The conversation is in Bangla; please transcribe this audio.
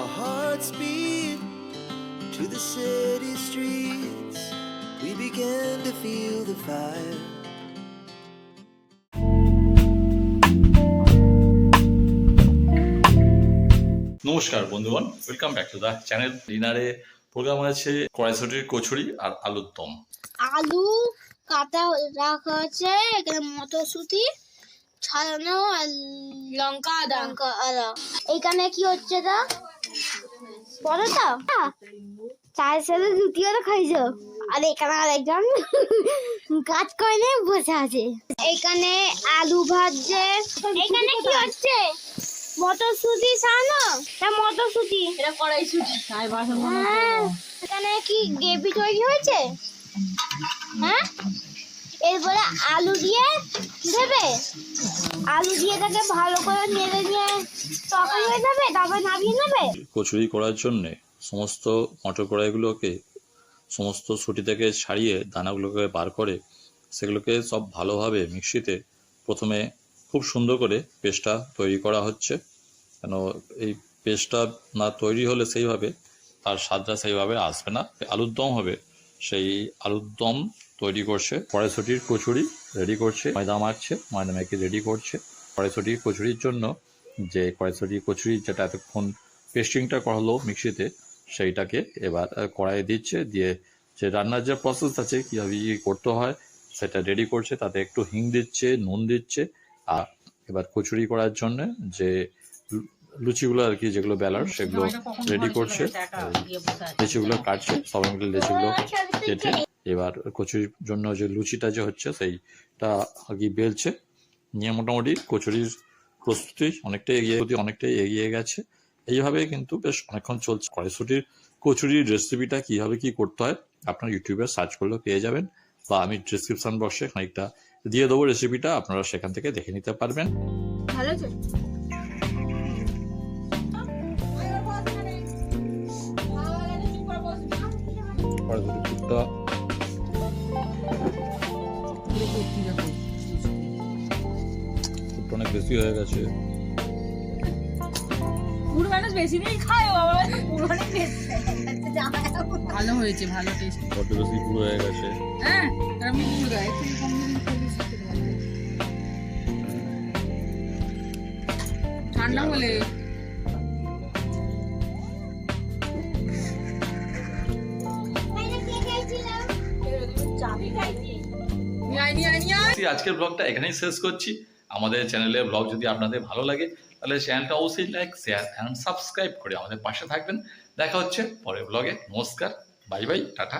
Our hearts beat to the city streets. We began to feel the fire. নমস্কার বন্ধুগণ welcome back to the channel ডিনারে প্রোগ্রাম আছে কড়াইশুটির কচুরি আর আলুর দম। আলু কাটা রাখা আছে এখানে মটরশুঁটি ছাড়ানো আর লঙ্কা আদা। লঙ্কা আদা। এখানে কি হচ্ছে দা পরোটা? চায়ের সাথে তো খাইছো? আর এখানে আরেকজন কাজ করে নিয়ে বসে আছে? এখানে আলু ভাজছে। এখানে কি হচ্ছে? মটরশুঁটি ছাড়ানো না মটরশুঁটি। এটা কড়াইশুটি। হ্যাঁ, এখানে কি গ্রেভি তৈরি হয়েছে? হ্যাঁ? এরপরে আলু দিয়ে দেবে? আলু দিয়ে তাকে ভালো করে নেড়ে নিয়ে কচুরি করার জন্যে সমস্ত মটর কড়াইগুলোকে, সমস্ত ছুটি থেকে ছাড়িয়ে দানাগুলোকে বার করে সেগুলোকে সব ভালোভাবে মিক্সিতে প্রথমে খুব সুন্দর করে পেস্টটা তৈরি করা হচ্ছে। কেন এই পেস্টটা না তৈরি হলে সেইভাবে তার স্বাদটা সেইভাবে আসবে না। আলুর দম হবে, সেই আলুর দম তৈরি করছে। কড়াইশুটির কচুরি রেডি করছে, ময়দা মারছে, ময়দা মেখে রেডি করছে। কড়াইশুটির কচুরির জন্য যে কড়াইশুটির কচুরি যেটা এতক্ষণ পেস্টিংটা করা হলো মিক্সিতে সেইটাকে এবার কড়াইয়ে দিচ্ছে দিয়ে যে রান্নার যে প্রসেস আছে কীভাবে কী করতে হয় সেটা রেডি করছে তাতে একটু হিং দিচ্ছে নুন দিচ্ছে আর এবার কচুরি করার জন্য যে লু- লুচিগুলো আর কি যেগুলো বেলার সেগুলো রেডি করছে লিচিগুলো কাটছে সবাই মিলে লিচিগুলো কেটে এবার কচুরির জন্য যে লুচিটা যে হচ্ছে সেইটা আর কি বেলছে। নিয়ে মোটামুটি কচুরির প্রস্তুতি অনেকটাই এগিয়ে অনেকটাই এগিয়ে গেছে। এইভাবে কিন্তু বেশ অনেকক্ষণ চলছে। কড়াইশুটির কচুরির রেসিপিটা কীভাবে কি করতে হয় আপনার ইউটিউবে সার্চ করলেও পেয়ে যাবেন বা আমি ডিসক্রিপশন বক্সে খানিকটা দিয়ে দেবো রেসিপিটা আপনারা সেখান থেকে দেখে নিতে পারবেন। ভালো কড়াইশুটির অনেক বেশি হয়ে গেছে। পুরো মানুষ বেশি নেই খায় বাবা পুরো অনেক ভালো হয়েছে ভালো টেস্ট বড্ড বেশি পুরো হয়ে গেছে। হ্যাঁ আমি পুরো গায়ে একটু কম দিন খেলে শিখতে পারব। ঠান্ডা হলে আয়, নিয়ে আয়, নিয়ে আয়। আজকের ব্লগটা এখানেই শেষ করছি। আমাদের চ্যানেলে ব্লগ যদি আপনাদের ভালো লাগে, তাহলে চ্যানেলটা অবশ্যই লাইক শেয়ার অ্যান্ড সাবস্ক্রাইব করে আমাদের পাশে থাকবেন। দেখা হচ্ছে পরের ব্লগে নমস্কার বাই বাই টাটা।